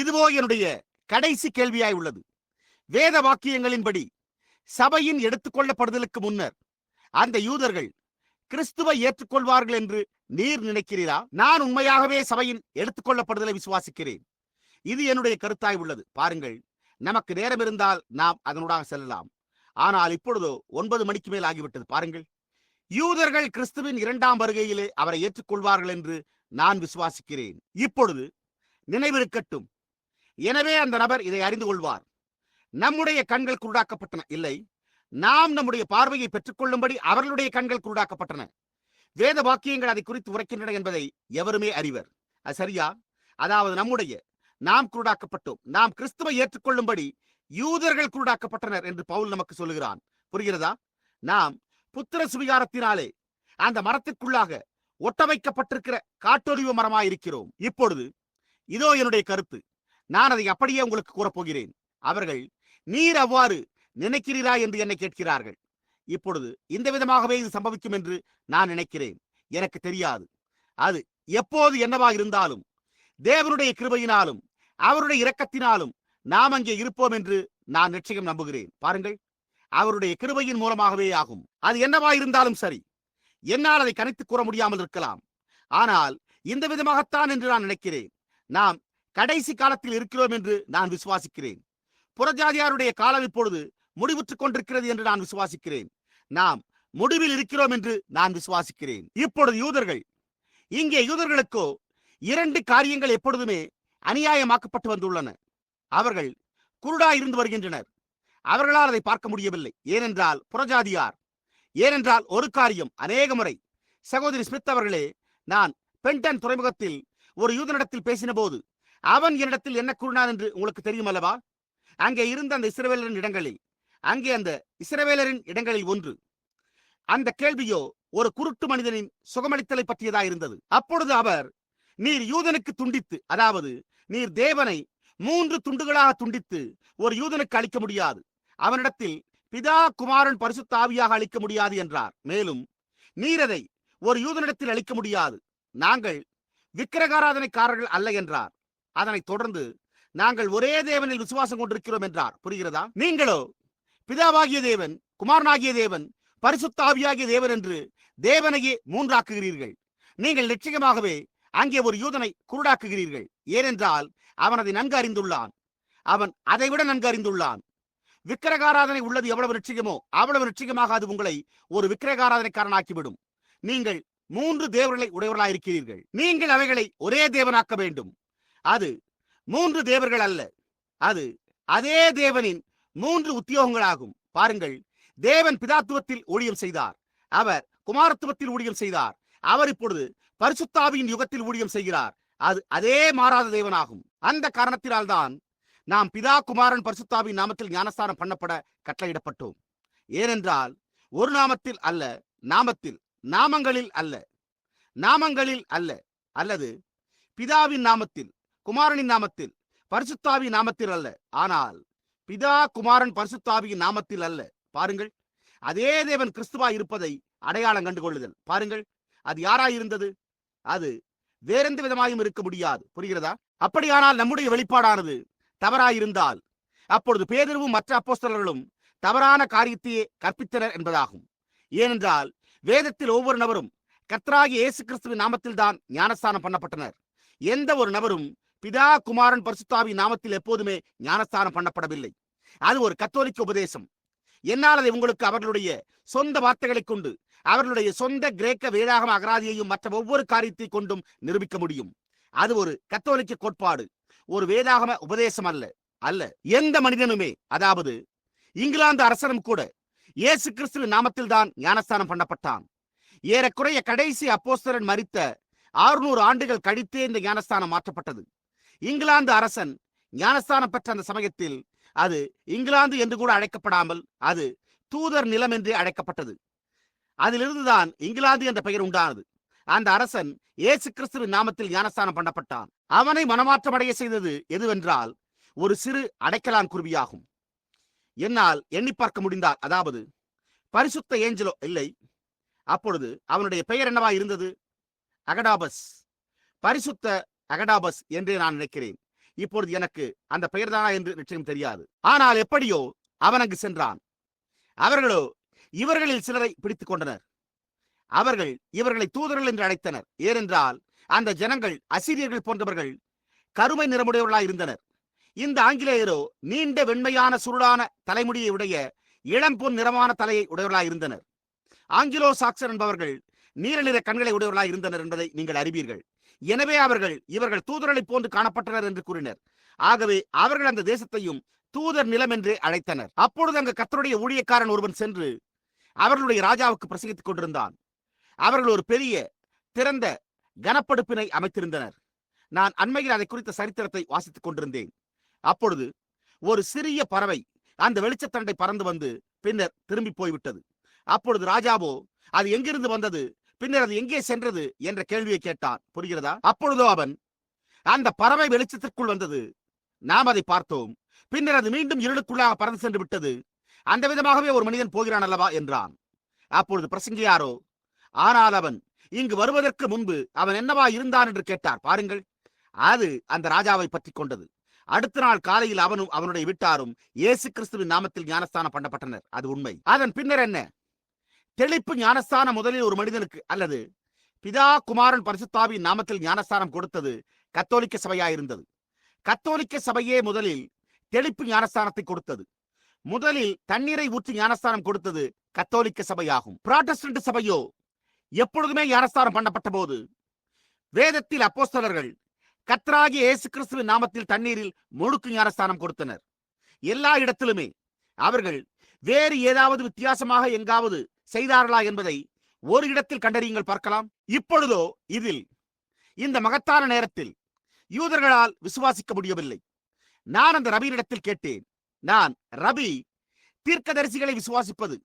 இதுவோ என்னுடைய கடைசி கேள்வியாய் உள்ளது. வேத வாக்கியங்களின்படி சபையின் எடுத்துக்கொள்ளப்படுதலுக்கு முன்னர் அந்த யூதர்கள் கிறிஸ்துவை ஏற்றுக்கொள்வார்கள் என்று நீர் நினைக்கிறீரா? நான் உண்மையாகவே சபையின் எடுத்துக்கொள்ளப்படுதலை விசுவாசிக்கிறேன். இது என்னுடைய கருத்தாய் உள்ளது. பாருங்கள் நமக்கு நேரம் இருந்தால் நாம் அதனூடாக செல்லலாம். ஆனால் இப்பொழுதோ ஒன்பது மணிக்கு மேல் ஆகிவிட்டது. பாருங்கள் யூதர்கள் கிறிஸ்துவின் இரண்டாம் வருகையிலே அவரை ஏற்றுக்கொள்வார்கள் என்று நான் விசுவாசிக்கிறேன். இப்பொழுது நினைவிருக்கட்டும் எனவே அந்த நபர் இதை அறிந்து கொள்வார். நம்முடைய கண்கள் குருடாக்கப்பட்டன. இல்லை. நாம் நம்முடைய பார்வையை பெற்றுக்கொள்ளும்படி அவர்களுடைய கண்கள் குருடாக்கப்பட்டன. வேத வாக்கியங்கள் அதை குறித்து உரைக்கின்றன என்பதை எவருமே அறிவர். அது சரியா? அதாவது நம்முடைய நாம் குருடாக்கப்பட்டோம். நாம் கிறிஸ்துவை ஏற்றுக்கொள்ளும்படி யூதர்கள் குருடாக்கப்பட்டனர் என்று பவுல் நமக்கு சொல்லுகிறான். புரிகிறதா? நாம் புத்திர சுவிகாரத்தினாலே அந்த மரத்திற்குள்ளாக ஒட்ட வைக்கப்பட்டிருக்கிற காட்டொலிவு மரமாயிருக்கிறோம். இப்பொழுது இதோ என்னுடைய கருத்து. நான் அதை அப்படியே உங்களுக்கு கூறப்போகிறேன். அவர்கள் நீர் அவ்வாறு நினைக்கிறீரா? என்று என்னை கேட்கிறார்கள். இப்பொழுது இந்த விதமாகவே இது சம்பவிக்கும் என்று நான் நினைக்கிறேன். எனக்கு தெரியாது. அது எப்போது என்னவா இருந்தாலும் தேவனுடைய கிருபையினாலும் அவருடைய இரக்கத்தினாலும் நாம் அங்கே இருப்போம் என்று நான் நிச்சயம் நம்புகிறேன். பாருங்கள் அவருடைய கிருபையின் மூலமாகவே ஆகும். அது என்னவா இருந்தாலும் சரி என்னால் அதை கணித்து கூற முடியாமல் இருக்கலாம். ஆனால் இந்த விதமாகத்தான் என்று நான் நினைக்கிறேன். நாம் கடைசி காலத்தில் இருக்கிறோம் என்று நான் விசுவாசிக்கிறேன். புறஜாதியாருடைய காலம் இப்பொழுது முடிவுற்றுக் கொண்டிருக்கிறது என்று நான் விசுவாசிக்கிறேன். நாம் முடிவில் இருக்கிறோம் என்று நான் விசுவாசிக்கிறேன். இப்பொழுது யூதர்கள் இங்கே யூதர்களுக்கோ இரண்டு காரியங்கள் எப்பொழுதுமே அநியாயமாக்கப்பட்டு வந்துள்ளன. அவர்கள் குருடா இருந்து வருகின்றனர். அவர்களால் அதை பார்க்க முடியவில்லை. ஏனென்றால் புறஜாதியார் ஏனென்றால் ஒரு காரியம் அநேக முறை சகோதரி ஸ்மித் அவர்களே நான் பென்டன் துறைமுகத்தில் ஒரு யூதனிடத்தில் பேசின போது அவன் என்னிடத்தில் என்ன கூறினான் என்று உங்களுக்கு தெரியும் அல்லவா அங்கே இருந்த அந்த இஸ்ரவேலரின் இடங்களில் அங்கே அந்த இஸ்ரவேலரின் இடங்களில் ஒன்று. அந்த கேள்வியோ ஒரு குருட்டு மனிதனின் சுகமளித்தலை பற்றியதா இருந்தது. அப்பொழுது அவர் நீர் யூதனுக்கு துண்டித்து அதாவது நீர் தேவனை மூன்று துண்டுகளாக துண்டித்து ஒரு யூதனுக்கு அளிக்க முடியாது. அவனிடத்தில் பிதா குமாரன் பரிசுத்தாவியாக அளிக்க முடியாது என்றார். மேலும் நீரதை ஒரு யூதனிடத்தில் அளிக்க முடியாது. நாங்கள் விக்கிரகாராதனைக்காரர்கள் அல்ல என்றார். அதனைத் தொடர்ந்து நாங்கள் ஒரே தேவனில் விசுவாசம் கொண்டிருக்கிறோம் என்றார். புரிகிறதா? நீங்களோ பிதாவாகிய தேவன் குமாரனாகிய தேவன் பரிசுத்தாவியாகிய தேவன் என்று தேவனையே மூன்றாக்குகிறீர்கள். நீங்கள் நிச்சயமாகவே அங்கே ஒரு யூதனை குருடாக்குகிறீர்கள். ஏனென்றால் அவன் அதை நன்கு அறிந்துள்ளான். அவன் அதைவிட நன்கு அறிந்துள்ளான். விக்கிரகாராதனை உள்ளது எவ்வளவு நிச்சயமோ அவ்வளவு நிச்சயமாக அது உங்களை ஒரு விக்கிரகாராதனைக்காரனாக்கிவிடும். நீங்கள் மூன்று தேவர்களை உடையவர்களாயிருக்கிறீர்கள். நீங்கள் அவைகளை ஒரே தேவனாக்க வேண்டும். அது மூன்று தேவர்கள் அல்ல. அது அதே தேவனின் மூன்று உத்தியோகங்களாகும். பாருங்கள் தேவன் பிதாத்துவத்தில் ஊழியம் செய்தார். அவர் குமாரத்துவத்தில் ஊழியம் செய்தார். அவர் இப்பொழுது பரிசுத்தாவியின் யுகத்தில் ஊழியம் செய்கிறார். அது அதே மாறாத தேவனாகும். அந்த காரணத்தினால்தான் நாம் பிதா குமாரன் பரிசுத்தாவின் நாமத்தில் ஞானஸ்தானம் பண்ணப்பட கட்டளையிடப்பட்டோம். ஏனென்றால் ஒரு நாமத்தில் அல்ல நாமத்தில் நாமங்களில் அல்ல நாமங்களில் அல்ல அல்லது பிதாவின் நாமத்தில் குமாரனின் நாமத்தில். பரிசுத்தாவி நாமத்தில் அல்ல. ஆனால் பிதா குமாரன் பரிசுத்தாவியின் நாமத்தில் அல்ல. பாருங்கள். அதே தேவன் கிறிஸ்துவா இருப்பதை அடையாளம் கண்டுகொள்ளுதல். பாருங்கள். அது யாராயிருந்தது அது வேறெந்த விதமாயும் இருக்க முடியாது. புரிகிறதா? அப்படியானால் நம்முடைய வெளிப்பாடானது தவறாயிருந்தால் அப்பொழுது பேதர்வும் மற்ற அப்போஸ்தலர்களும் தவறான காரியத்தையே கற்பித்தனர் என்பதாகும். ஏனென்றால் வேதத்தில் ஒவ்வொரு நபரும் கர்த்தராகிய இயேசு கிறிஸ்துவின் நாமத்தில் தான் ஞானஸ்தானம் பண்ணப்பட்டனர். எந்த ஒரு நபரும் பிதா குமாரன் பரிசுத்தாவி நாமத்தில் எப்போதுமே ஞானஸ்தானம் பண்ணப்படவில்லை. அது ஒரு கத்தோலிக்க உபதேசம். என்னால் அதை உங்களுக்கு அவர்களுடைய சொந்த வார்த்தைகளை கொண்டு அவர்களுடைய சொந்த கிரேக்க வேதாகம அகராதியையும் மற்ற ஒவ்வொரு காரியத்தை கொண்டும் நிரூபிக்க முடியும். அது ஒரு கத்தோலிக்க கோட்பாடு. ஒரு வேதாகம உபதேசம் அல்ல அல்ல. எந்த மனிதனுமே அதாவது இங்கிலாந்து அரசனும் கூட இயேசு கிறிஸ்துவின் நாமத்தில் தான் ஞானஸ்தானம் பண்ணப்பட்டான். ஏறக்குறைய கடைசி அப்போஸ்தரன் மறித்த ஆறுநூறு ஆண்டுகள் கழித்தே இந்த ஞானஸ்தானம் மாற்றப்பட்டது. இங்கிலாந்து அரசன் ஞானஸ்தானம் பெற்ற அந்த சமயத்தில் அது இங்கிலாந்து என்று கூட அழைக்கப்படாமல் அது தூதர் நிலம் என்று அழைக்கப்பட்டது. அதிலிருந்துதான் இங்கிலாந்து என்ற பெயர் உண்டானது. அந்த அரசன் இயேசு கிறிஸ்துவின் நாமத்தில் ஞானஸ்தானம் பண்ணப்பட்டான். அவனை மனமாற்றமடைய செய்தது எதுவென்றால் ஒரு சிறு அடைக்கலான் குருவியாகும். என்னால் எண்ணி பார்க்க முடிந்தால் அதாவது பரிசுத்த ஏஞ்சலோ இல்லை. அப்பொழுது அவனுடைய பெயர் என்னவா இருந்தது? அகடாபஸ். பரிசுத்த அகடாபஸ் என்றே நான் நினைக்கிறேன். இப்பொழுது எனக்கு அந்த பெயர்தானா என்று நிச்சயம் தெரியாது. ஆனால் எப்படியோ அவன் அங்கு சென்றான். அவர்களோ இவர்களில் சிலரை பிடித்துக் கொண்டனர். அவர்கள் இவர்களை தூதர்கள் என்று அழைத்தனர். ஏனென்றால் அந்த ஜனங்கள் அசிரியர்கள் போன்றவர்கள் கருமை நிறமுடையவர்களாய் இருந்தனர். இந்த ஆங்கிலேயரோ நீண்ட வெண்மையான சுருளான தலைமுடியை உடைய இளம் பொன் நிறமான தலையை உடையவர்களாய் இருந்தனர். ஆங்கிலோ சாக்சன் என்பவர்கள் நீல நிற கண்களை உடையவர்களாய் இருந்தனர் என்பதை நீங்கள் அறிவீர்கள். எனவே அவர்கள் இவர்கள் தூதர்களைப் போன்று காணப்பட்டனர் என்று கூறினர். ஆகவே அவர்கள் அந்த தேசத்தையும் தூதர் நிலம் என்று அழைத்தனர். அப்பொழுது அங்கு கத்தருடைய ஊழியக்காரன் ஒருவன் சென்று அவர்களுடைய ராஜாவுக்கு பிரசங்கித்துக் கொண்டிருந்தான். அவர்கள் ஒரு பெரிய திறந்த கனப்படுப்பினை அமைத்திருந்தனர். நான் அண்மையில் அதை குறித்த சரித்திரத்தை வாசித்துக் கொண்டிருந்தேன். அப்பொழுது ஒரு சிறிய பறவை அந்த வெளிச்சத்தண்டை பறந்து வந்து பின்னர் திரும்பி போய்விட்டது. அப்பொழுது ராஜாவோ அது எங்கிருந்து வந்தது? பின்னர் அது எங்கே சென்றது என்ற கேள்வியை கேட்டான். புரிகிறதா? அப்பொழுதோ அவன் அந்த பறவை வெளிச்சத்திற்குள் வந்தது. நாம் அதை பார்த்தோம். பின்னர் அது மீண்டும் இருளுக்குள்ளாக பறந்து சென்று விட்டது. அந்த விதமாகவே ஒரு மனிதன் போகிறான் அல்லவா? என்றான். அப்பொழுது பிரசங்கியாரோ ஆனால் அவன் இங்கு வருவதற்கு முன்பு அவன் என்னவா இருந்தான்? என்று கேட்டார். பாருங்கள். அது அந்த ராஜாவை பற்றி கொண்டது. அடுத்த நாள் காலையில் அவனும் அவனுடைய விட்டாரும் இயேசு கிறிஸ்துவின் நாமத்தில் ஞானஸ்தானம் பண்ணப்பட்டனர். அது உண்மை. அதன் பின்னர் என்ன? தெளிப்பு ஞானஸ்தானம் முதலில் ஒரு மனிதனுக்கு அல்லது பிதா குமாரன் பரிசுத்தாவின் நாமத்தில் ஞானஸ்தானம் கொடுத்தது கத்தோலிக்க சபையாயிருந்தது. கத்தோலிக்க சபையே முதலில் தெளிப்பு ஞானஸ்தானத்தை கொடுத்தது. முதலில் தண்ணீரை ஊற்றி ஞானஸ்தானம் கொடுத்தது கத்தோலிக்க சபையாகும். புராட்டஸ்டன்ட் சபையோ எப்பொழுதுமே ஞானஸ்தானம் பண்ணப்பட்ட போது வேதத்தில் அப்போஸ்தலர்கள் கத்ராகி இயேசு கிறிஸ்துவின் நாமத்தில் தண்ணீரில் முழுக்கு ஞானஸ்தானம் கொடுத்தனர். எல்லா இடத்திலுமே அவர்கள் வேறு ஏதாவது வித்தியாசமாக எங்காவது செய்தார்களா என்பதை ஒரு இடத்தில் கண்டறியுங்கள் பார்க்கலாம். இப்பொழுதோ இதில் இந்த மகத்தான நேரத்தில் யூதர்களால் விசுவாசிக்க முடியவில்லை. நான் அந்த ரபியிடத்தில் கேட்டேன் நான் ரபி தீர்க்கதரிசிகளை விசுவாசிப்பது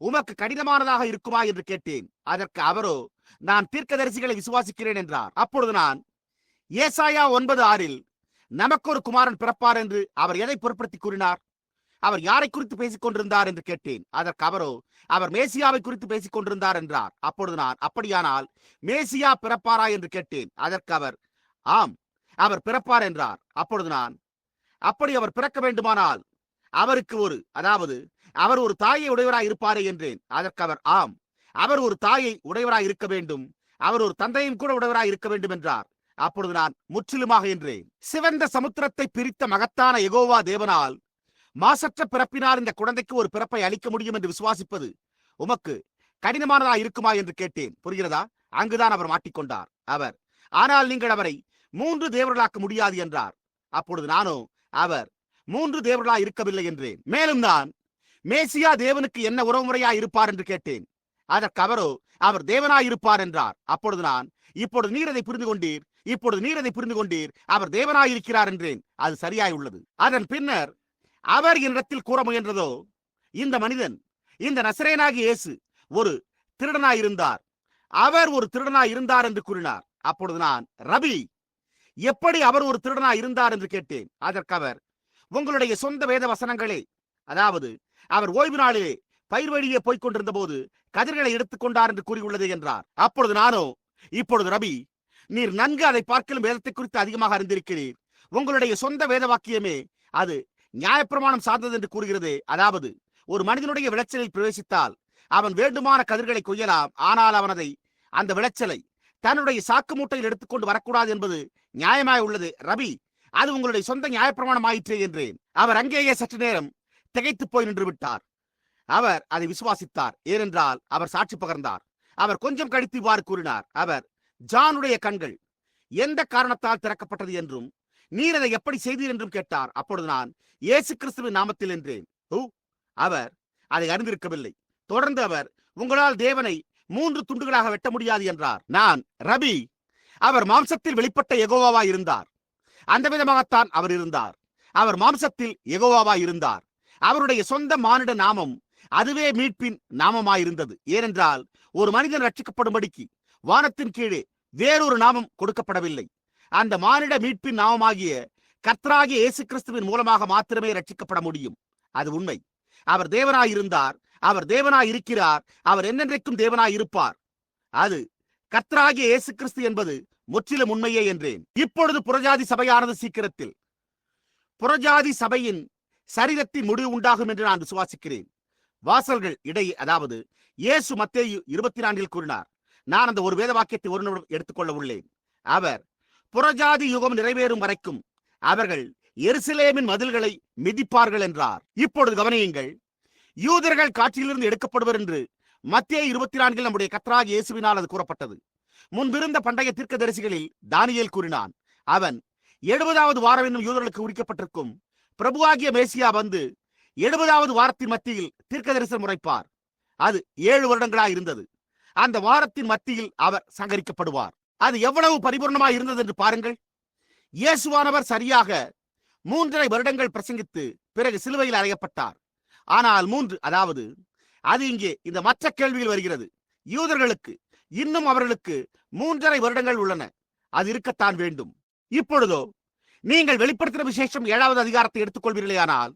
உமக்கு கடினமானதாக இருக்குமா? என்று கேட்டேன். அதற்கு அவரோ நான் தீர்க்கதரிசிகளை விசுவாசிக்கிறேன் என்றார். அப்பொழுது நான் ஏசாயா ஒன்பது ஆறில் நமக்கு ஒரு குமாரன் பிறப்பார் என்று அவர் எதை பொருட்படுத்தி கூறினார்? அவர் யாரை குறித்து பேசிக் கொண்டிருந்தார் என்று கேட்டேன். அதற்கு அவரோ அவர் மேசியாவை குறித்து பேசிக் கொண்டிருந்தார் என்றார். அப்பொழுது நான் அப்படியானால் மேசியா பிறப்பாரா? என்று கேட்டேன். அதற்கு அவர் ஆம் அவர் பிறப்பார் என்றார். அப்பொழுது நான் அப்படி அவர் பிறக்க வேண்டுமானால் அவருக்கு ஒரு அதாவது அவர் ஒரு தாயை உடையவராய் இருப்பாரே என்றேன். அதற்கு அவர் ஆம் அவர் ஒரு தாயை உடையவராய் இருக்க வேண்டும். அவர் ஒரு தந்தையும் கூட உடையவராய் இருக்க வேண்டும் என்றார். அப்பொழுது நான் முற்றிலுமாக என்றேன். சிவந்த சமுத்திரத்தை பிரித்த மகத்தான எகோவா தேவனால் மாசற்ற பிறப்பினால் இந்த குழந்தைக்கு ஒரு பிறப்பை அளிக்க முடியும் என்று விசுவாசிப்பது உமக்கு கடினமானதா இருக்குமா என்று கேட்டேன். புரிகிறதா? அங்குதான் அவர் மாட்டிக்கொண்டார். அவர் ஆனால் நீங்கள் அவரை மூன்று தேவர்களாக்க முடியாது என்றார். அப்பொழுது நானோ அவர் மூன்று தேவர்களா இருக்கவில்லை என்றேன். மேலும் நான் மேசியா தேவனுக்கு என்ன உறவுமுறையா இருப்பார் என்று கேட்டேன். அதற்கு அவரோ அவர் தேவனாயிருப்பார் என்றார். அப்பொழுது நான் இப்பொழுது நீர் அதை புரிந்து கொண்டீர்? இப்பொழுது நீர் அதை புரிந்து கொண்டீர்? அவர் தேவனாயிருக்கிறார் என்றேன். அது சரியாய் உள்ளது. அதன் பின்னர் அவர் என்னிடத்தில் கூற முயன்றதோ? இந்த மனிதன் இந்த நசரேனாகி இயேசு ஒரு திருடனாய் இருந்தார். அவர் ஒரு திருடனாய் இருந்தார் என்று கூறினார். அப்பொழுது நான் ரபி எப்படி அவர் ஒரு திருடனாய் இருந்தார் என்று கேட்டேன். அதற்கு அவர் உங்களுடைய சொந்த வேத வசனங்களே அதாவது அவர் ஓய்வு நாளிலே பயிர் வழியே போய்க் கொண்டிருந்த போது கதிர்களை எடுத்துக்கொண்டார் என்று கூறியுள்ளது என்றார். அப்பொழுது நானோ இப்பொழுது ரபி நீர் நன்கு அதை பார்க்கலும் வேதத்தை குறித்து அதிகமாக அறிந்திருக்கிறீர். உங்களுடைய சொந்த வேத வாக்கியமே அது நியாயப்பிரமாணம் சார்ந்தது என்று கூறுகிறது. அதாவது ஒரு மனிதனுடைய விளைச்சலில் பிரவேசித்தால் அவன் வேண்டுமான கதிர்களை கொய்யலாம். ஆனால் அவன் அதை அந்த விளைச்சலை தன்னுடைய சாக்கு மூட்டையில் எடுத்துக்கொண்டு வரக்கூடாது என்பது நியாயமாய் உள்ளது. ரவி அது உங்களுடைய சொந்த நியாயப்பிரமாணம் ஆயிற்றே என்றேன். அவர் அங்கேயே சற்று நேரம் திகைத்து போய் நின்று விட்டார். அவர் அதை விசுவாசித்தார். ஏனென்றால் அவர் சாட்சி பகர்ந்தார். அவர் கொஞ்சம் கழித்து இவ்வாறு கூறினார். அவர் ஜானுடைய கண்கள் எந்த காரணத்தால் திறக்கப்பட்டது என்றும் நீர் அதை எப்படி செய்தீர் என்றும் கேட்டார். அப்பொழுது நான் இயேசு கிறிஸ்துவின் நாமத்தில் என்றேன். ஓ அவர் அதை அறிந்திருக்கவில்லை. தொடர்ந்து அவர் உங்களால் தேவனை மூன்று துண்டுகளாக வெட்ட முடியாது என்றார். நான் ரபி அவர் மாம்சத்தில் வெளிப்பட்ட எகோவாவா இருந்தார். அந்த விதமாகத்தான் அவர் இருந்தார். அவர் மாம்சத்தில் எகோவாவா இருந்தார். அவருடைய சொந்த மானிட நாமம் அதுவே மீட்பின் நாமமாயிருந்தது. ஏனென்றால் ஒரு மனிதன் ரட்சிக்கப்படும்படிக்கு வானத்தின் கீழே வேறொரு நாமம் கொடுக்கப்படவில்லை. அந்த மானிட மீட்பின் நாமமாகிய கர்த்தராகிய இயேசு கிறிஸ்துவின் மூலமாக மாத்திரமே ரட்சிக்கப்பட முடியும். அது உண்மை. அவர் தேவனாய் இருந்தார் அவர் தேவனாய் இருக்கிறார் அவர் என்னென்றைக்கும் தேவனாய் இருப்பார் அது கர்த்தராகிய இயேசு கிறிஸ்து என்பது முற்றிலும் உண்மையே என்றேன். இப்பொழுது புறஜாதி சபையானது சீக்கிரத்தில். புறஜாதி சபையின் சரீரத்தின் முடிவு உண்டாகும் என்று நான் விசுவாசிக்கிறேன். வாசல்கள் இடையே அதாவது இயேசு மத்தேயு இருபத்தி நான்கில் கூறினார். நான் அந்த ஒரு வேத வாக்கியத்தை ஒரு நிமிடம் எடுத்துக்கொள்ள உள்ளேன். அவர் புறஜாதி யுகம் நிறைவேறும் வரைக்கும் அவர்கள் எருசலேமின் மதில்களை மிதிப்பார்கள் என்றார். இப்பொழுது கவனியுங்கள் யூதர்கள் காட்சியிலிருந்து எடுக்கப்படுவர் என்று மத்திய இருபத்தி நான்கில் நம்முடைய கத்ராக இயேசுவினால் அது கூறப்பட்டது. முன்பிருந்த பண்டைய தீர்க்க தரிசிகளில் தானியல் கூறினான் அவன் எழுபதாவது வாரம் என்னும் யூதர்களுக்கு உரிக்கப்பட்டிருக்கும். பிரபுவாகிய மேசியா வந்து எழுபதாவது வாரத்தின் மத்தியில் தீர்க்க தரிசனம் உரைப்பார் அது ஏழு வருடங்களாக இருந்தது. அந்த வாரத்தின் மத்தியில் அவர் சங்கரிக்கப்படுவார். அது எவ்வளவு பரிபூர்ணமாய் இருந்தது என்று பாருங்கள். இயேசுவானவர் சரியாக மூன்றரை வருடங்கள் பிரசங்கித்து பிறகு சிலுவையில் அறையப்பட்டார். ஆனால் மூன்று அதாவது அது இங்கே இந்த மற்ற கேள்வியில் வருகிறது. யூதர்களுக்கு இன்னும் அவர்களுக்கு மூன்றரை வருடங்கள் உள்ளன. அது இருக்கத்தான் வேண்டும். இப்பொழுதோ நீங்கள் வெளிப்படுத்தின விசேஷம் ஏழாவது அதிகாரத்தை எடுத்துக்கொள்வீர்களேயானால்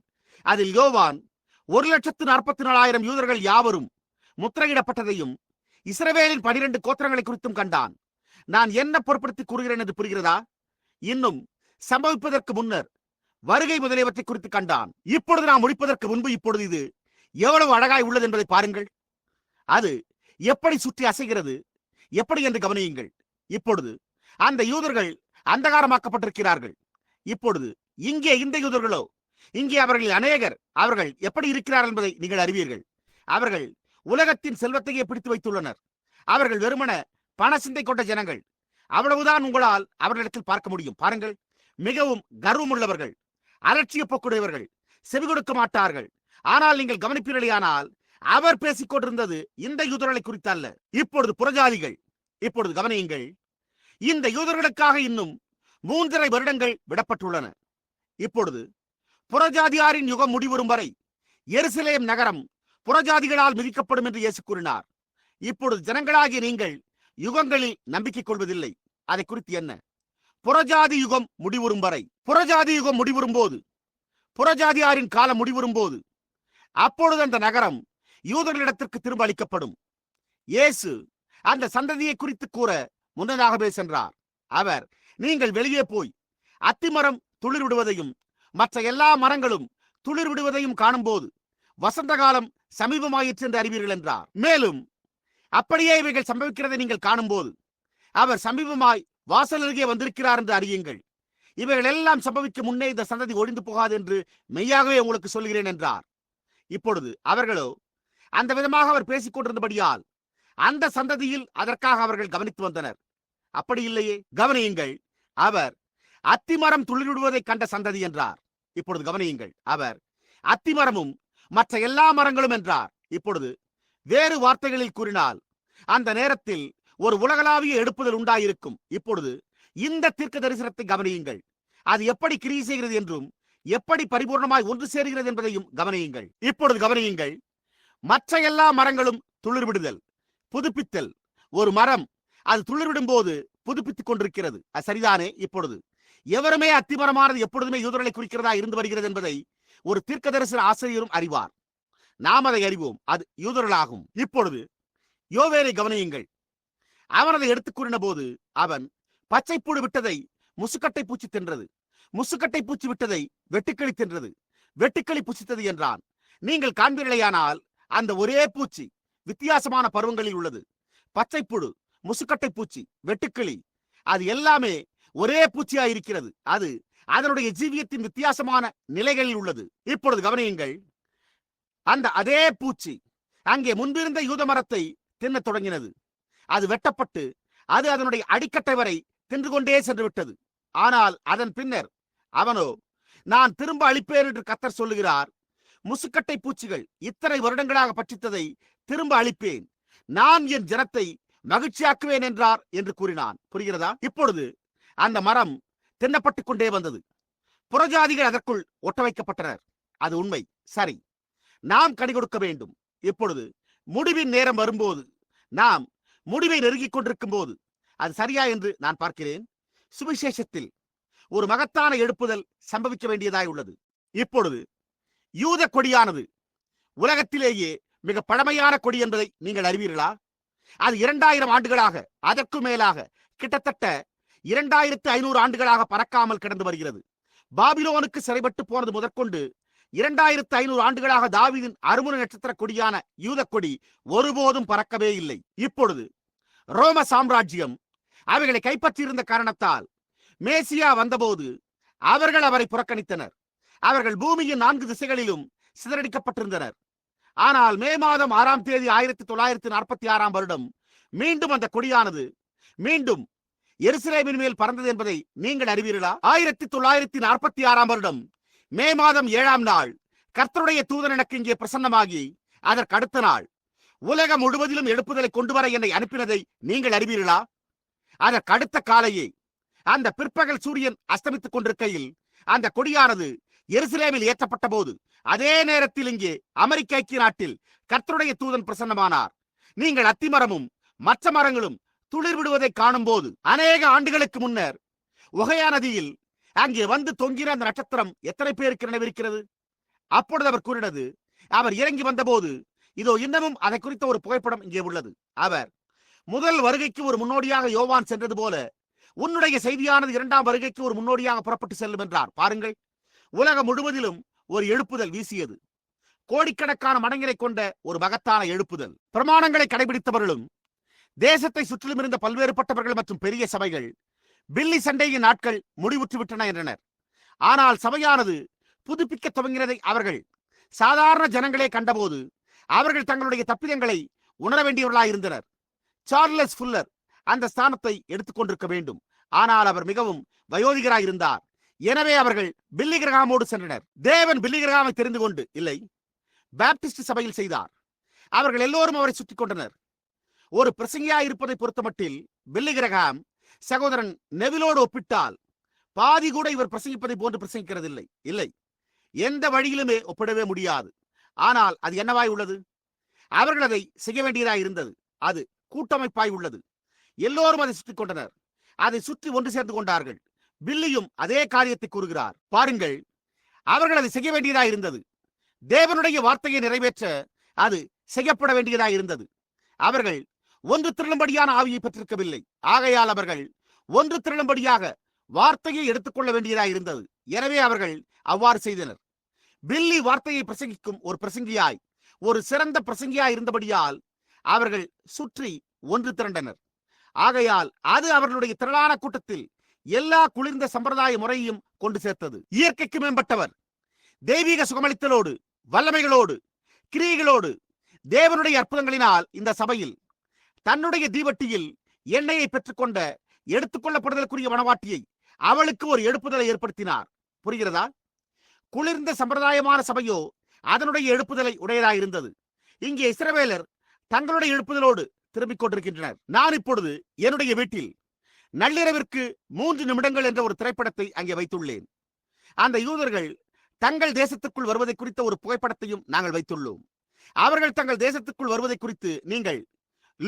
அதில் யோவான் ஒரு லட்சத்து நாற்பத்தி நாலாயிரம் யூதர்கள் யாவரும் முத்திரையிடப்பட்டதையும் இஸ்ரவேலின் பனிரெண்டு கோத்திரங்களை குறித்தும் கண்டான். நான் என்ன பொருட்படுத்தி கூறுகிறேன் என்று புரிகிறதா? இன்னும் சம்பவிப்பதற்கு முன்னர் வருகை முதலியவற்றை குறித்து கண்டான். இப்பொழுது நாம் முடிப்பதற்கு முன்பு இப்பொழுது இது எவ்வளவு அழகாய் உள்ளது என்பதை பாருங்கள். அது எப்படி சுற்றி அசைகிறது? எப்படி என்று கவனியுங்கள். இப்பொழுது அந்த யூதர்கள் அந்தகாரமாக்கப்பட்டிருக்கிறார்கள். இப்பொழுது இங்கே இந்த யூதர்களோ இங்கே அவர்களில் அநேகர் அவர்கள் எப்படி இருக்கிறார்கள் என்பதை நீங்கள் அறிவீர்கள். அவர்கள் உலகத்தின் செல்வத்தையே பிடித்து வைத்துள்ளனர். அவர்கள் வெறுமன பண சிந்தை கொண்ட ஜனங்கள். அவ்வளவுதான் உங்களால் அவர்களிடத்தில் பார்க்க முடியும். பாருங்கள் மிகவும் கர்வம் உள்ளவர்கள் அலட்சிய போக்குடையவர்கள் செவி கொடுக்க மாட்டார்கள். ஆனால் நீங்கள் கவனிப்பீர்களேயானால் அவர் பேசிக் கொண்டிருந்தது இந்த யூதர்களை குறித்து அல்ல இப்பொழுது புறஜாதிகள் இப்பொழுது கவனியுங்கள் இந்த யூதர்களுக்காக இன்னும் மூன்றரை வருடங்கள் விடப்பட்டுள்ளன. இப்பொழுது புறஜாதியாரின் யுகம் முடிவரும் வரை எருசலேம் நகரம் புறஜாதிகளால் மிதிக்கப்படும் என்று இயேசு கூறினார். இப்பொழுது ஜனங்களாகிய நீங்கள் யுகங்களில் நம்பிக்கை கொள்வதில்லை. அதை குறித்து என்ன? புறஜாதி யுகம் முடிவுறும் வரை. புறஜாதி யுகம் முடிவுறும் போது. புறஜாதியாரின் காலம் முடிவுறும் போது. அப்பொழுது அந்த நகரம் யூதர்களிடத்திற்கு திரும்ப அளிக்கப்படும். இயேசு அந்த சந்ததியை குறித்து கூற முன்னதாகவே சென்றார். அவர் நீங்கள் வெளியே போய் அத்திமரம் துளிர் விடுவதையும் மற்ற எல்லா மரங்களும் துளிர் விடுவதையும் காணும்போது வசந்த காலம் சமீபமாயிற்று என்று அறிவீர்கள் என்றார். மேலும் அப்படியே இவைகள் சம்பவிக்கிறதை நீங்கள் காணும்போது அவர் சமீபமாய் வாசல் அருகே வந்திருக்கிறார் என்று அறியுங்கள். இவைகள் எல்லாம் சம்பவிக்க முன்னே இந்த சந்ததி ஒழிந்து போகாது என்று மெய்யாகவே உங்களுக்கு சொல்கிறேன் என்றார். இப்பொழுது அவர்களோ அந்த விதமாக அவர் பேசிக் கொண்டிருந்தபடியால் அந்த சந்ததியில் அதற்காக அவர்கள் கவனித்து வந்தனர். அப்படி இல்லையே கவனியுங்கள் அவர் அத்திமரம் துளிர்விடுவதை கண்ட சந்ததி என்றார். இப்பொழுது கவனியுங்கள் அவர் அத்திமரமும் மற்ற எல்லா மரங்களும் என்றார். இப்பொழுது வேறு வார்த்தைகளில் கூறினால் அந்த நேரத்தில் ஒரு உலகளாவிய எடுப்புதல் உண்டாயிருக்கும். இப்பொழுது இந்த தீர்க்க தரிசனத்தை கவனியுங்கள். அது எப்படி கிரியை செய்கிறது என்றும் எப்படி பரிபூர்ணமாய் ஒன்று சேருகிறது என்பதையும் கவனியுங்கள். இப்பொழுது கவனியுங்கள். மற்ற எல்லா மரங்களும் துளிர்விடுதல் புதுப்பித்தல். ஒரு மரம் அது துளிர்விடும் போது புதுப்பித்துக் கொண்டிருக்கிறது. அது சரிதானே? இப்பொழுது எவருமே அத்திமரமானது எப்பொழுதுமே யூதர்களை குறிக்கிறதா இருந்து வருகிறது என்பதை ஒரு தீர்க்கதரிசன ஆசிரியரும் அறிவார். நாம் அதை அறிவோம். அது யூதர்களாகும். இப்பொழுது யோவேரை கவனியுங்கள். அவன் அதை எடுத்துக் கூறின போது அவன் பச்சைப்பூடு விட்டதை முசுக்கட்டை பூச்சி தின்றது. முசுக்கட்டை பூச்சி விட்டதை வெட்டுக்களி தின்றது. வெட்டுக்களி புசித்தது என்றான். நீங்கள் காண்பீர்களேயானால் அந்த ஒரே பூச்சி வித்தியாசமான பருவங்களில் உள்ளது. பச்சைப்புழு முசுக்கட்டை பூச்சி வெட்டுக்கிளி அது எல்லாமே ஒரே பூச்சியா இருக்கிறது அது அதனுடைய ஜீவியத்தின் வித்தியாசமான நிலைகளில் உள்ளது. இப்பொழுது கவனியுங்கள். அந்த அதே பூச்சி அங்கே முன்பிருந்த யூத மரத்தை தின்னத் தொடங்கினது. அது வெட்டப்பட்டு அது அதனுடைய அடிக்கட்டை வரை தின்று கொண்டே சென்று விட்டது. ஆனால் அதன் பின்னர் அவனோ நான் திரும்ப அழிப்பேன் என்று கத்தர் சொல்லுகிறார். முசுக்கட்டை பூச்சிகள் இத்தனை வருடங்களாக பட்சித்ததை திரும்ப அழிப்பேன். நான் என் ஜனத்தை மகிழ்ச்சியாக்குவேன் என்றார் என்று கூறினான். புரிகிறதா? இப்பொழுது அந்த மரம் தின்னப்பட்டுக் கொண்டே வந்தது. புறஜாதிகள் அதற்குள் ஒட்ட வைக்கப்பட்டனர். அது உண்மை. சரி. நாம் கனி கொடுக்க வேண்டும். இப்பொழுது முடிவின் நேரம் வரும்போது நாம் முடிவை நெருங்கிக் கொண்டிருக்கும் போது அது சரியா என்று நான் பார்க்கிறேன். சுவிசேஷத்தில் ஒரு மகத்தான எழுப்புதல் சம்பவிக்க வேண்டியதாய் உள்ளது. இப்பொழுது யூத கொடியானது உலகத்திலேயே மிக பழமையான கொடி என்பதை நீங்கள் அறிவீர்களா? அது இரண்டாயிரம் ஆண்டுகளாக அதற்கும் மேலாக கிட்டத்தட்ட இரண்டாயிரத்து ஐநூறு ஆண்டுகளாக பறக்காமல் கிடந்து வருகிறது. பாபிலோனுக்கு சிறைப்பட்டு போனது முதற்கொண்டு இரண்டாயிரத்து ஐநூறு ஆண்டுகளாக தாவிதின் அருமுறை நட்சத்திர கொடியான யூத கொடி ஒருபோதும் பறக்கவே இல்லை. இப்பொழுது ரோம சாம்ராஜ்யம் அவைகளை கைப்பற்றியிருந்த காரணத்தால் மேசியா வந்தபோது அவர்கள் அவரை புறக்கணித்தனர். அவர்கள் பூமியின் நான்கு திசைகளிலும் சிதறடிக்கப்பட்டிருந்தனர். ஆனால் மே மாதம் ஆறாம் தேதி ஆயிரத்தி தொள்ளாயிரத்தி நாற்பத்தி ஆறாம் வருடம் மீண்டும் அந்த கொடியானது மீண்டும் எருசலேமின் மேல் பறந்தது என்பதை நீங்கள் அறிவீர்களா? ஆயிரத்தி தொள்ளாயிரத்தி நாற்பத்தி ஆறாம் வருடம் மே மாதம் ஏழாம் நாள். கர்த்தருடைய தூதன் எனக்கு இங்கே பிரசன்னமாகி அதற்கு அடுத்த நாள். உலகம் முழுவதிலும் எழுப்புதலை கொண்டு வர என்னை அனுப்பினதை நீங்கள் அறிவீர்களா? அதற்கு அடுத்த காலையே அந்த பிற்பகல் சூரியன் அஸ்தமித்துக் கொண்டிருக்கையில் அந்த கொடியானது எருசலேமில் ஏற்றப்பட்ட போது அதே நேரத்தில் இங்கே அமெரிக்க ஐக்கிய நாட்டில் கர்த்தருடைய தூதன் பிரசன்னமானார். நீங்கள் அத்திமரமும் மற்ற மரங்களும் துளிர் விடுவதை காணும் போது அநேக ஆண்டுகளுக்கு முன்னர் உகையா நதியில் அங்கே வந்து தொங்கின அந்த நட்சத்திரம் எத்தனை பேருக்கு நினைவிருக்கிறது? அப்பொழுது அவர் கூறினது அவர் இறங்கி வந்தபோது இதோ இன்னமும் அதை குறித்த ஒரு புகைப்படம் இங்கே உள்ளது. அவர் முதல் வருகைக்கு ஒரு முன்னோடியாக யோவான் சென்றது போல உன்னுடைய செய்தியானது இரண்டாம் வருகைக்கு ஒரு முன்னோடியாக புறப்பட்டு செல்லும் என்றார். பாருங்கள் உலகம் முழுவதிலும் ஒரு எழுப்புதல் வீசியது. கோடிக்கணக்கான மடங்களை கொண்ட ஒரு மகத்தான எழுப்புதல். பிரமாணங்களை கடைபிடித்தவர்களும் தேசத்தை சுற்றிலும் இருந்த பல்வேறுபட்டவர்கள் மற்றும் பெரிய சபைகள் பில்லி சண்டையின் நாட்கள் முடிவுற்றுவிட்டன என்றனர். ஆனால் சபையானது புதுப்பிக்க துவங்கினதை அவர்கள் சாதாரண ஜனங்களே கண்டபோது அவர்கள் தங்களுடைய தப்பிதங்களை உணர வேண்டியவர்களாயிருந்தனர் சார்லஸ் ஃபுல்லர் அந்த ஸ்தானத்தை எடுத்துக்கொண்டிருக்க வேண்டும். ஆனால் அவர் மிகவும் வயோதிகராயிருந்தார் எனவே அவர்கள் பில்லி கிரகாமோடு சென்றனர். தேவன் பில்லி கிரகாமை தெரிந்து கொண்டு இல்லை பாப்டிஸ்ட் சபையில் செய்தார். அவர்கள் எல்லோரும் அவரை சுற்றி கொண்டனர். ஒரு பிரசங்கியாய் இருப்பதை பொறுத்தமட்டில் பில்லி கிரகாம் சகோதரன் நெவிலோடு ஒப்பிட்டால் பாதி கூட இவர் பிரசங்கிப்பதை போன்று பிரசங்கிக்கிறதில்லை. இல்லை. எந்த வழியிலுமே ஒப்பிடவே முடியாது. ஆனால் அது என்னவாய் உள்ளது? அவர்கள் அதை செய்ய வேண்டியதாய் இருந்தது. அது கூட்டமைப்பாய் உள்ளது. எல்லோரும் அதை சுற்றி கொண்டனர். அதை சுற்றி ஒன்று சேர்ந்து கொண்டார்கள். பில்லியும் அதே காரியத்தை கூறுகிறார். பாருங்கள் அவர்கள் அதை செய்ய வேண்டியதாய் இருந்தது. தேவனுடைய வார்த்தையை நிறைவேற்ற அது செய்யப்பட வேண்டியதாய் இருந்தது. அவர்கள் ஒன்று திரளும்படியான ஆவியை பெற்றிருக்கவில்லை. ஆகையால் அவர்கள் ஒன்று திரளும்படியாக வார்த்தையை எடுத்துக்கொள்ள வேண்டியதாக இருந்தது. எனவே அவர்கள் அவ்வாறு செய்தனர். பில்லி வார்த்தையை பிரசங்கிக்கும் ஒரு பிரசங்கியாய் ஒரு சிறந்த பிரசங்கியாய் இருந்தபடியால் அவர்கள் சுற்றி ஒன்று திரண்டனர். ஆகையால் அது அவர்களுடைய திரளான கூட்டத்தில் எல்லா குளிர்ந்த சம்பிரதாய முறையையும் கொண்டு சேர்த்தது. இயற்கைக்கு மேம்பட்டவர் தெய்வீக சுகமளித்தலோடு வல்லமைகளோடு கிரியைகளோடு தேவனுடைய அற்புதங்களினால் இந்த சபையில் தன்னுடைய தீவட்டியில் எண்ணெயை பெற்றுக்கொண்ட எடுத்துக்கொள்ளப்படுதலுக்குரிய மனவாட்டியை அவளுக்கு ஒரு எழுப்புதலை ஏற்படுத்தினார். புரிகிறதா? குளிர்ந்த சம்பிரதாயமான சபையோ அதனுடைய எழுப்புதலை உடையதாயிருந்தது. இங்கே இஸ்ரவேலர் தங்களுடைய எழுப்புதலோடு திரும்பிக் கொண்டிருக்கின்றனர். நான் இப்பொழுது என்னுடைய வீட்டில் நள்ளிரவிற்கு மூன்று நிமிடங்கள் என்ற ஒரு திரைப்படத்தை அங்கே வைத்துள்ளேன். அந்த யூதர்கள் தங்கள் தேசத்துக்குள் வருவதை குறித்த ஒரு புகைப்படத்தையும் நாங்கள் வைத்துள்ளோம். அவர்கள் தங்கள் தேசத்துக்குள் வருவதை குறித்து நீங்கள்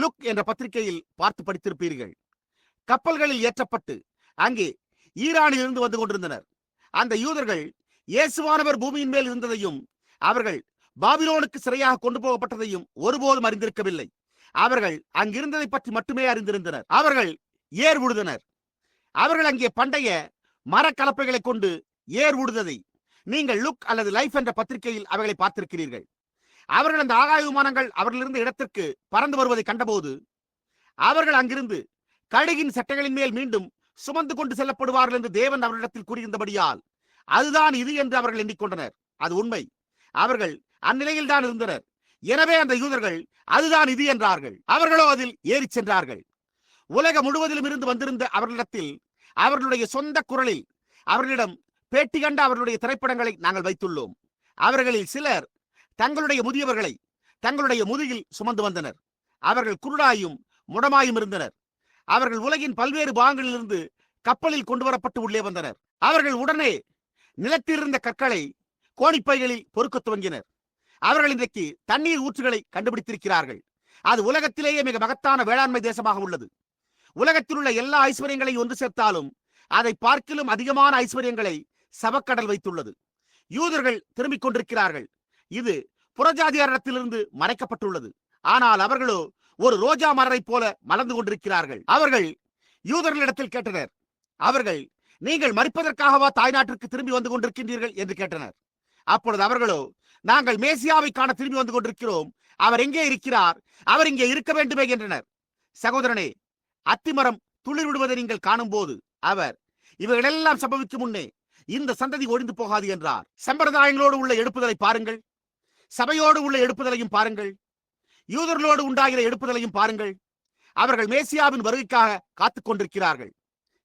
லுக் என்ற பத்திரிகையில் பார்த்து படித்திருப்பீர்கள். கப்பல்களில் ஏற்றப்பட்டு அங்கே ஈரானில் இருந்து வந்து கொண்டிருந்தனர். அந்த யூதர்கள் இயேசுவானவர் பூமியின் மேல் இருந்ததையும் அவர்கள் பாபிலோனுக்கு சிறையாக கொண்டு போகப்பட்டதையும் ஒருபோதும் அறிந்திருக்கவில்லை. அவர்கள் அங்கிருந்ததை பற்றி மட்டுமே அறிந்திருந்தனர். அவர்கள் ஏர் உழுதனர். அவர்கள் அங்கே பண்டைய மரக்கலப்பைகளை கொண்டு ஏர் உழுததை நீங்கள் லுக் அல்லது லைஃப் என்ற பத்திரிகையில் அவர்களை பார்த்திருக்கிறீர்கள். அவர்கள் அந்த ஆகாய விமானங்கள் அவர்களிருந்த இடத்திற்கு பறந்து வருவதை கண்டபோது அவர்கள் அங்கிருந்து கழுகின் சட்டைகளின் மேல் மீண்டும் சுமந்து கொண்டு செல்லப்படுவார்கள் என்று தேவன் அவர்களிடத்தில் கூறியிருந்தபடியால் அதுதான் இது என்று அவர்கள் எண்ணிக்கொண்டனர். அது உண்மை. அவர்கள் அந்நிலையில் தான் இருந்தனர். எனவே அந்த யூதர்கள் அதுதான் இது என்றார்கள். அவர்களோ அதில் ஏறிச் சென்றார்கள். உலகம் முழுவதிலும் இருந்து வந்திருந்த அவர்களிடத்தில் அவர்களுடைய சொந்த குரலில் அவர்களிடம் பேட்டி கண்ட அவர்களுடைய திரைப்படங்களை நாங்கள் வைத்துள்ளோம். அவர்களில் சிலர் தங்களுடைய முதியவர்களை தங்களுடைய முதுகில் சுமந்து வந்தனர். அவர்கள் குருடாயும் முடமாயும் இருந்தனர். அவர்கள் உலகின் பல்வேறு பாகங்களிலிருந்து கப்பலில் கொண்டு வரப்பட்டு உள்ளே வந்தனர். அவர்கள் உடனே நிலத்திலிருந்த கற்களை கோணிப்பைகளில் பொறுக்கத் துவங்கினர். அவர்கள் இன்றைக்கு தண்ணீர் ஊற்றுகளை கண்டுபிடித்திருக்கிறார்கள். அது உலகத்திலேயே மிக மகத்தான வேளாண்மை தேசமாக உள்ளது. உலகத்தில் உள்ள எல்லா ஐஸ்வர்யங்களையும் ஒன்று சேர்த்தாலும் அதை பார்க்கிலும் அதிகமான ஐஸ்வர்யங்களை சவக்கடல் வைத்துள்ளது. யூதர்கள் திரும்பிக் கொண்டிருக்கிறார்கள். இது புறஜாதியாரிடத்திலிருந்து மறைக்கப்பட்டுள்ளது. ஆனால் அவர்களோ ஒரு ரோஜா மலரை போல மலர்ந்து கொண்டிருக்கிறார்கள். அவர்கள் யூதர்களிடத்தில் கேட்டனர். அவர்கள் நீங்கள் மறிப்பதற்காகவா தாய்நாட்டிற்கு திரும்பி வந்து கொண்டிருக்கின்றீர்கள்? என்று கேட்டனர். அப்பொழுது அவர்களோ நாங்கள் மேசியாவை காண திரும்பி வந்து கொண்டிருக்கிறோம். அவர் எங்கே இருக்கிறார்? அவர் இங்கே இருக்க வேண்டுமே என்றனர். சகோதரனே அத்திமரம் துளிர் விடுவதை நீங்கள் காணும் போது அவர் இவைகளெல்லாம் சம்பவிக்கும் முன்னே இந்த சந்ததி ஒழிந்து போகாது என்றார். சம்பிரதாயங்களோடு உள்ள எடுப்புதலை பாருங்கள். சபையோடு உள்ள எடுப்புதலையும் பாருங்கள். யூதர்களோடு உண்டாகிற எடுப்புதலையும் பாருங்கள். அவர்கள் மேசியாவின் வருகைக்காக காத்துக் கொண்டிருக்கிறார்கள்.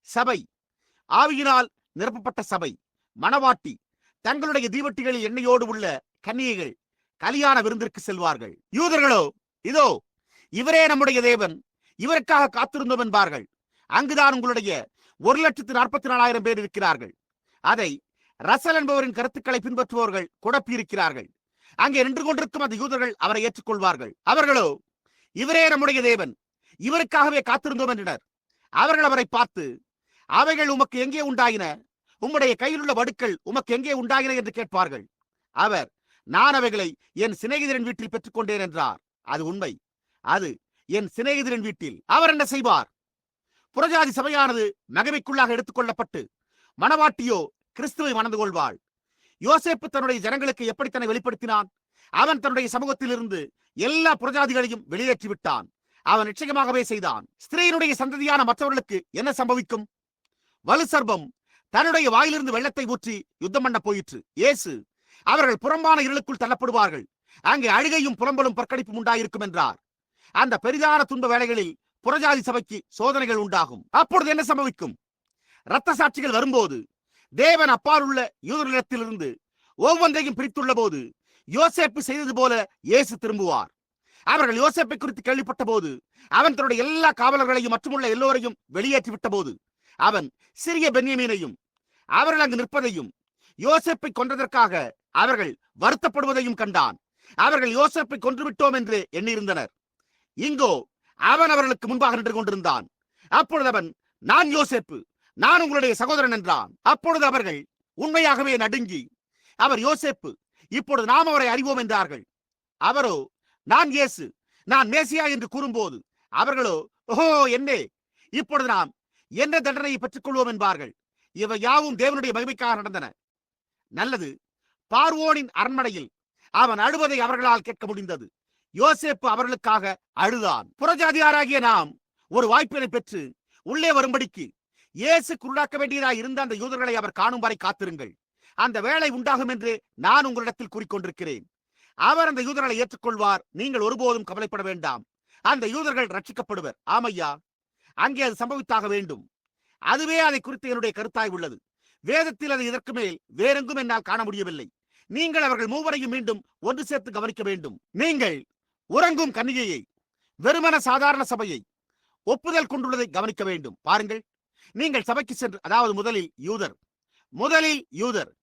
சபை ஆவியினால் நிரப்பப்பட்ட சபை மணவாட்டி தங்களுடைய தீவட்டிகளில் எண்ணெயோடு உள்ள கன்னிகைகள் கலியாண விருந்திற்கு செல்வார்கள். யூதர்களோ இதோ இவரே நம்முடைய தேவன். இவருக்காக காத்திருந்தோம் என்பார்கள். அங்குதான் உங்களுடைய ஒரு லட்சத்து நாற்பத்தி நாலாயிரம் பேர் இருக்கிறார்கள். அதை ரசல் என்பவரின் கருத்துக்களை பின்பற்றுபவர்கள் குழப்பியிருக்கிறார்கள். அங்கே நின்று கொண்டிருக்கும் அந்த யூதர்கள் அவரை ஏற்றுக்கொள்வார்கள். அவர்களோ இவரே நம்முடைய தேவன். இவருக்காகவே காத்திருந்தோம் என்றனர். அவர்கள் அவரை பார்த்து அவைகள் உமக்கு எங்கே உண்டாயின? உம்முடைய கையில் உள்ள வடுக்கள் உமக்கு எங்கே உண்டாகின என்று கேட்பார்கள். அவர் நான் அவைகளை என் சிநேகிதரின் வீட்டில் பெற்றுக்கொண்டேன் என்றார். அது உண்மை. அது என் சிநேகிதரின் வீட்டில். அவர் என்ன செய்வார்? புறஜாதி சபையானது மகமைக்குள்ளாக எடுத்துக் கொள்ளப்பட்டு மணவாட்டியோ கிறிஸ்துவை மணந்து கொள்வாள். யோசேப்பு தன்னுடைய ஜனங்களுக்கு எப்படி தன்னை வெளிப்படுத்தினான்? அவன் தன்னுடைய சமூகத்திலிருந்து எல்லா புறஜாதிகளையும் வெளியேற்றி விட்டான் அவன் நிச்சயமாகவே செய்தான். ஸ்திரீனுடைய சந்ததியான மற்றவர்களுக்கு என்ன சம்பவிக்கும்? வலு சர்பம் தன்னுடைய வாயிலிருந்து வெள்ளத்தை ஊற்றி யுத்தம் பண்ண போயிற்று. இயேசு அவர்கள் புறம்பான இருளுக்குள் தள்ளப்படுவார்கள். அங்கே அழுகையும் புலம்பலும் பற்கடிப்பும் உண்டாயிருக்கும் என்றார். அந்த பெரிதான துன்ப வேலைகளில் புறஜாதி சபைக்கு சோதனைகள் உண்டாகும். அப்பொழுது என்ன சம்பவிக்கும்? இரத்த சாட்சிகள் வரும்போது தேவன் அப்பாலுள்ள யூதர்களிடத்திலிருந்து ஒவ்வொன்றையும் பிரித்துள்ள போது யோசேப்பு செய்தது போல இயேசு திரும்புவார். அவர்கள் யோசேப்பை குறித்து கேள்விப்பட்ட போது அவன் தன்னுடைய எல்லா காவலர்களையும் மற்றுமுள்ள எல்லோரையும் வெளியேற்றி விட்ட போது அவன் சிறிய பென்யமீனையும் அவர்கள் அங்கு நிற்பதையும் யோசேப்பை கொன்றதற்காக அவர்கள் வருத்தப்படுவதையும் கண்டான். அவர்கள் யோசேப்பை கொன்றுவிட்டோம் என்று எண்ணியிருந்தனர். இங்கோ அவன் அவர்களுக்கு முன்பாக நின்று கொண்டிருந்தான். அப்பொழுது அவன் நான் யோசேப்பு நான் உங்களுடைய சகோதரன் என்றான். அப்பொழுது அவர்கள் உண்மையாகவே நடுங்கி அவர் யோசேப்பு இப்பொழுது நாம் அவரை அறிவோம் என்றார்கள். அவரோ நான் இயேசு நான் மேசியா என்று கூறும்போது அவர்களோ ஓஹோ என்னே இப்பொழுது நாம் என்ன தண்டனையை பெற்றுக் கொள்வோம் என்பார்கள். இவை யாவும் தேவனுடைய மகிமைக்காக நடந்தன. நல்லது பார்வோனின் அரண்மனையில் அவன் அழுவதை அவர்களால் கேட்க முடிந்தது. யோசேப்பு அவர்களுக்காக அழுதான். புறஜாதியாராகிய நாம் ஒரு வாய்ப்பினை பெற்று உள்ளே வரும்படிக்கு இயேசு உள்ளாக்க வேண்டியதாய் இருந்த அந்த யூதர்களை அவர் காணும் வரை காத்திருங்கள். அந்த வேலை உண்டாகும் என்று நான் உங்களிடத்தில் கூறிக்கொண்டிருக்கிறேன். அவர் அந்த யூதர்களை ஏற்றுக்கொள்வார். நீங்கள் ஒருபோதும் கவலைப்பட வேண்டாம். அந்த யூதர்கள் ரட்சிக்கப்படுவர் ஆமையா? அங்கே அது சம்பவித்தாக வேண்டும். அதுவே அதை குறித்து என்னுடைய கருத்தாய் உள்ளது. வேதத்தில் அது இதற்கு மேல் வேறெங்கும் என்னால் காண முடியவில்லை. நீங்கள் அவர்கள் மூவரையும் மீண்டும் ஒன்று சேர்த்து கவனிக்க வேண்டும். நீங்கள் உறங்கும் கன்னிகையை வெறுமன சாதாரண சபையை ஒப்புதல் கொண்டுள்ளதை கவனிக்க வேண்டும். பாருங்கள். நீங்கள் சபைக்கு சென்று அதாவது முதலில் யூதர் முதலில் யூதர்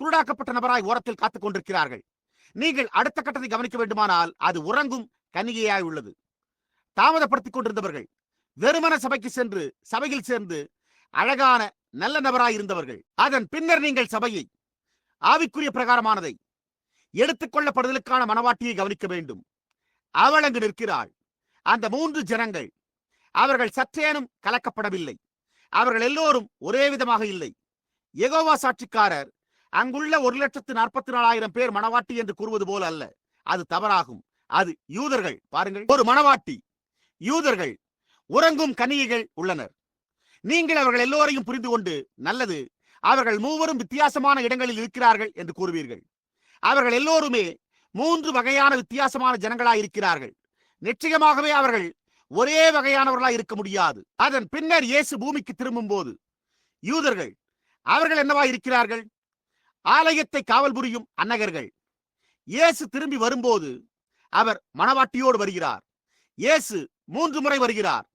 குருடாக்கப்பட்ட நபராய் ஓரத்தில் காத்துக் கொண்டிருக்கிறார்கள். நீங்கள் அடுத்த கட்டத்தை கவனிக்க வேண்டுமானால் அது உறங்கும் கன்னிகையாய் உள்ளது. தாமதப்படுத்திக் கொண்டிருந்தவர்கள் வெறுமன சபைக்கு சென்று சபையில் சேர்ந்து அழகான நல்ல நபராய் இருந்தவர்கள். அதன் பின்னர் நீங்கள் சபையை ஆவிக்குரிய பிரகாரமானதை எடுத்துக் கொள்ளப்படுதலுக்கான மனவாட்டியை கவனிக்க வேண்டும். அவள் அங்கு நிற்கிறாள். அந்த மூன்று ஜனங்கள் அவர்கள் சற்றேனும் கலக்கப்படவில்லை. அவர்கள் எல்லோரும் ஒரே விதமாக இல்லை. எகோவா சாட்சிக்காரர் அங்குள்ள ஒரு லட்சத்து நாற்பத்தி நாலாயிரம் பேர் மணவாட்டி என்று கூறுவது போல அல்ல. அது தவறாகும். அது யூதர்கள். பாருங்கள். ஒரு மணவாட்டி. யூதர்கள். உறங்கும் கனிகைகள் உள்ளனர். நீங்கள் அவர்கள் எல்லோரையும் புரிந்து கொண்டு நல்லது. அவர்கள் மூவரும் வித்தியாசமான இடங்களில் இருக்கிறார்கள் என்று கூறுவீர்கள். அவர்கள் எல்லோருமே மூன்று வகையான வித்தியாசமான ஜனங்களாய் இருக்கிறார்கள் நிச்சயமாகவே அவர்கள் ஒரே வகையானவர்களா இருக்க முடியாது. அதன் பின்னர் இயேசு பூமிக்கு திரும்பும் போது யூதர்கள் அவர்கள் என்னவா இருக்கிறார்கள்? ஆலயத்தை காவல் புரியும் அன்னகர்கள். இயேசு திரும்பி வரும்போது அவர் மணவாட்டியோடு வருகிறார். இயேசு மூன்று முறை வருகிறார்.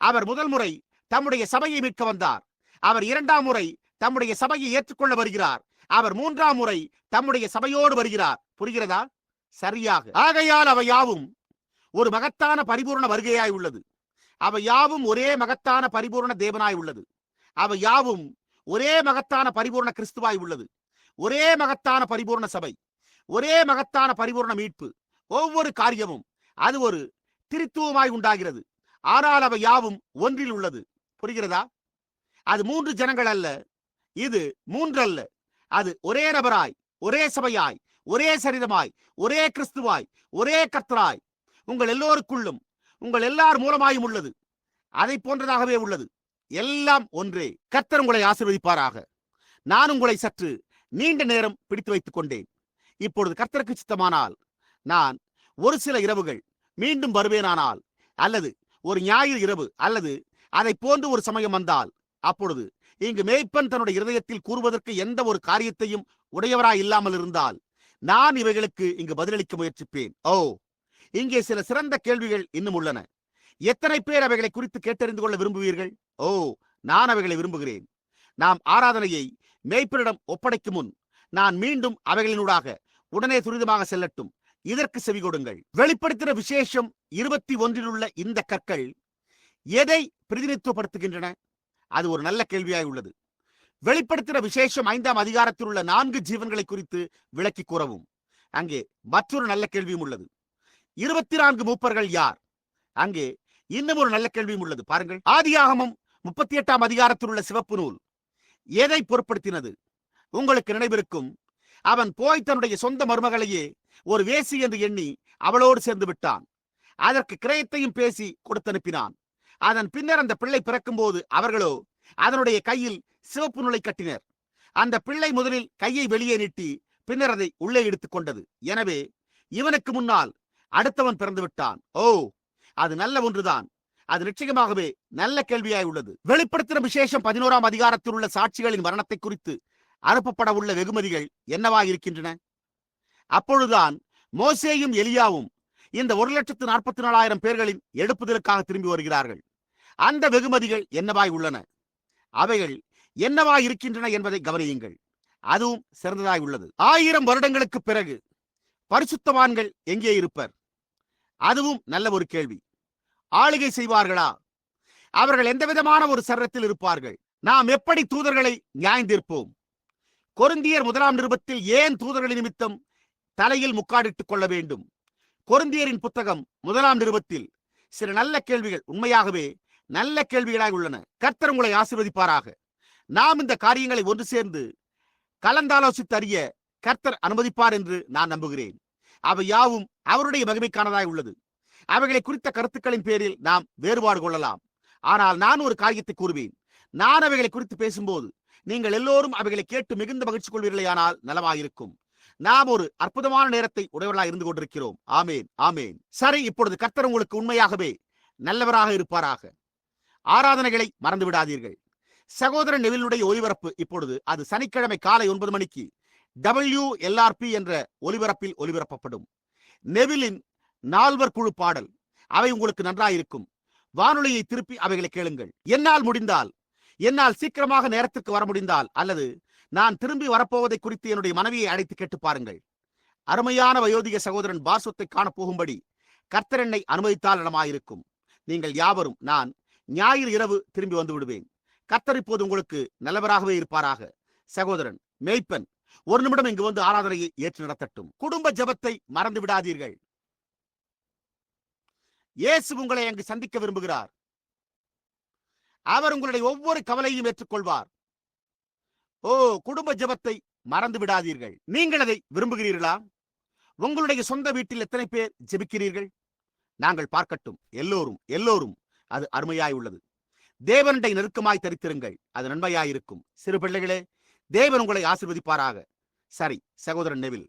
அவர் முதல் முறை தம்முடைய சபையை மீட்க வந்தார். அவர் இரண்டாம் முறை தம்முடைய சபையை ஏற்றுக்கொள்ள வருகிறார். அவர் மூன்றாம் முறை தம்முடைய சபையோடு வருகிறார். புரிகிறதா? சரியாக. ஆகையால் அவை யாவும் ஒரு மகத்தான பரிபூர்ண வருகையாய் உள்ளது. அவை யாவும் ஒரே மகத்தான பரிபூர்ண தேவனாய் உள்ளது. அவை யாவும் ஒரே மகத்தான பரிபூர்ண கிறிஸ்துவாய் உள்ளது. ஒரே மகத்தான பரிபூர்ண சபை ஒரே மகத்தான பரிபூர்ண மீட்பு ஒவ்வொரு காரியமும் அது ஒரு திருத்துவமாய் உண்டாகிறது. ஆனால் அவை யாவும் ஒன்றில் உள்ளது. புரிகிறதா? அது மூன்று ஜனங்கள் அல்ல. இது மூன்று அல்ல அது ஒரே நபராய் ஒரே சபையாய் ஒரே சரீரமாய் ஒரே கிறிஸ்துவாய் ஒரே கர்த்தராய் உங்கள் எல்லோருக்குள்ளும் உங்கள் எல்லார் மூலமாயும் உள்ளது. அதை போன்றதாகவே உள்ளது. எல்லாம் ஒன்றே. கத்தர் உங்களை ஆசீர்வதிப்பாராக. நான் உங்களை சற்று நீண்ட நேரம் பிடித்து வைத்துக் கொண்டேன். இப்பொழுது கர்த்தருக்கு சித்தமானால் நான் ஒரு சில இரவுகள் மீண்டும் வருவேனானால் அல்லது ஒரு ஞாயிறு இரவு அல்லது அதை போன்று ஒரு சமயம் வந்தால் அப்பொழுது இங்கு மேய்ப்பன் தன்னுடைய இருதயத்தில் கூறுவதற்கு எந்த ஒரு காரியத்தையும் உடையவராய் இல்லாமல் இருந்தால் நான் இவைகளுக்கு இங்கு பதிலளிக்க முயற்சிப்பேன். ஓ! இங்கே சில சிறந்த கேள்விகள் இன்னும் உள்ளன. எத்தனை பேர் அவைகளை குறித்து கேட்டறிந்து கொள்ள விரும்புவீர்கள்? ஓ நான் அவைகளை விரும்புகிறேன். நாம் ஆராதனையை மேய்ப்பரிடம் ஒப்படைக்கும் முன் நான் மீண்டும் அவைகளினூடாக உடனே துரிதமாக செல்லட்டும். இதற்கு செவி கொடுங்கள். வெளிப்படுத்தின விசேஷம் இருபத்தி ஒன்றில் உள்ள இந்த கற்கள் எதை பிரதிநிதித்துவப்படுத்துகின்றன? அது ஒரு நல்ல கேள்வியாய் உள்ளது. வெளிப்படுத்தின விசேஷம் ஐந்தாம் அதிகாரத்தில் உள்ள நான்கு ஜீவன்களை குறித்து விளக்கி கூறவும். அங்கே மற்றொரு நல்ல கேள்வியும் உள்ளது. இருபத்தி நான்கு மூப்பர்கள் யார்? அங்கே இன்னும் ஒரு நல்ல கேள்வியும் உள்ளது. பாருங்கள். ஆதியாகமம் முப்பத்தி எட்டாம் அதிகாரத்தில் உள்ள சிவப்பு நூல். எதை பொருட்படுத்தினது? உங்களுக்கு நினைவிருக்கும் அவன் போய் தன்னுடைய சொந்த மருமகளையே ஒரு வேசி என்று எண்ணி அவளோடு சேர்ந்து விட்டான். அதற்கு கிரயத்தையும் பேசி கொடுத்தனுப்பினான். அதன் பின்னர் அந்த பிள்ளை பிறக்கும்போது அவர்களோ அதனுடைய கையில் சிவப்பு நூலை கட்டினர். அந்த பிள்ளை முதலில் கையை வெளியே நீட்டி பின்னர் அதை உள்ளே எடுத்துக் கொண்டது. எனவே இவனுக்கு முன்னால் அடுத்தவன் பிறந்து விட்டான். ஓ அது நல்ல ஒன்றுதான். அது நிச்சயமாகவே நல்ல கேள்வியாய் உள்ளது. வெளிப்படுத்தின விசேஷம் பதினோராம் அதிகாரத்தில் உள்ள சாட்சிகளின் மரணத்தை குறித்து அனுப்பப்பட உள்ள வெகுமதிகள் என்னவாக இருக்கின்றன? அப்பொழுதுதான் மோசேயும் எலியாவும் இந்த ஒரு லட்சத்து நாற்பத்தி நாலாயிரம் பேர்களின் எடுப்புதலுக்காக திரும்பி வருகிறார்கள். அந்த வெகுமதிகள் என்னவாய் உள்ளன? அவைகள் என்னவாய் இருக்கின்றன என்பதை கவனியுங்கள். அதுவும் சிறந்ததாய் உள்ளது. ஆயிரம் வருடங்களுக்கு பிறகு பரிசுத்தவான்கள் எங்கே இருப்பர்? அதுவும் நல்ல ஒரு கேள்வி. ஆளுகை செய்வார்களா? அவர்கள் எந்த விதமான ஒரு சரத்தில் இருப்பார்கள்? நாம் எப்படி தூதர்களை நியாய்ந்திருப்போம்? கொருந்தியர் முதலாம் நிருபத்தில் ஏன் தூதர்களின் நிமித்தம் தலையில் முக்காடிட்டுக் கொள்ள வேண்டும்? கொருந்தியரின் புத்தகம் முதலாம் நிருபத்தில் சில நல்ல கேள்விகள் உண்மையாகவே நல்ல கேள்விகளாக உள்ளன. கர்த்தர் உங்களை ஆசீர்வதிப்பாராக. நாம் இந்த காரியங்களை ஒன்று சேர்ந்து கலந்தாலோசித்து அறிய கர்த்தர் அனுமதிப்பார் என்று நான் நம்புகிறேன். அவை யாவும் அவருடைய மகிமைக்கானதாய் உள்ளது. அவைகளை குறித்த கருத்துக்களின் பேரில் நாம் வேறுபாடு கொள்ளலாம். ஆனால் நான் ஒரு காரியத்தை கூறுவேன். நான் அவைகளை குறித்து பேசும்போது நீங்கள் எல்லோரும் அவைகளை கேட்டு மிகுந்த மகிழ்ச்சி கொள்வீர்களேயானால் நலமாயிருக்கும். நாம் ஒரு அற்புதமான நேரத்தை உடையவர்களாக இருந்து கொண்டிருக்கிறோம். ஆமேன் ஆமேன். சரி இப்பொழுது கர்த்தர் உங்களுக்கு உண்மையாகவே நல்லவராக இருப்பாராக. ஆராதனைகளை மறந்து விடாதீர்கள் சகோதரன் நெவிலுடைய ஒலிபரப்பு இப்பொழுது அது சனிக்கிழமை காலை ஒன்பது மணிக்கு டபிள்யூ எல்ஆர்பி என்ற ஒலிபரப்பில் ஒலிபரப்பப்படும். நெவிலின் நால்வர் குழு பாடல் அவை உங்களுக்கு நன்றாயிருக்கும். வானொலியை திருப்பி அவைகளை கேளுங்கள். என்னால் முடிந்தால் என்னால் சீக்கிரமாக நேரத்திற்கு வர முடிந்தால் அல்லது நான் திரும்பி வரப்போவதை குறித்து என்னுடைய மனைவியை அழைத்து கேட்டு பாருங்கள். அருமையான வயோதிக சகோதரன் பாசுத்தை காணப்போகும்படி கர்த்தர் என்னை அனுமதித்தால் இடமாயிருக்கும் நீங்கள் யாவரும் நான் ஞாயிறு இரவு திரும்பி வந்து விடுவேன். கர்த்தர் இப்போது உங்களுக்கு நல்லவராகவே இருப்பாராக. சகோதரன் மேய்ப்பன் ஒரு நிமிடம் இங்கு வந்து ஆராதனையை ஏற்று நடத்தட்டும். குடும்ப ஜெபத்தை மறந்து விடாதீர்கள். இயேசு உங்களை அங்கு சந்திக்க விரும்புகிறார். அவர் உங்களுடைய ஒவ்வொரு கவலையும் ஏற்றுக்கொள்வார். ஓ குடும்ப ஜெபத்தை மறந்து விடாதீர்கள். நீங்கள் அதை விரும்புகிறீர்களா? உங்களுடைய சொந்த வீட்டில் எத்தனை பேர் ஜெபிக்கிறீர்கள்? நாங்கள் பார்க்கட்டும். எல்லோரும் எல்லோரும். அது அருமையாய் உள்ளது. தேவனுடைய நெருக்கமாய் தரித்திருங்கள். அது நன்மையாயிருக்கும் சிறு பிள்ளைகளே தேவன் உங்களை ஆசிர்வதிப்பாராக. சரி சகோதரன் நெவில்.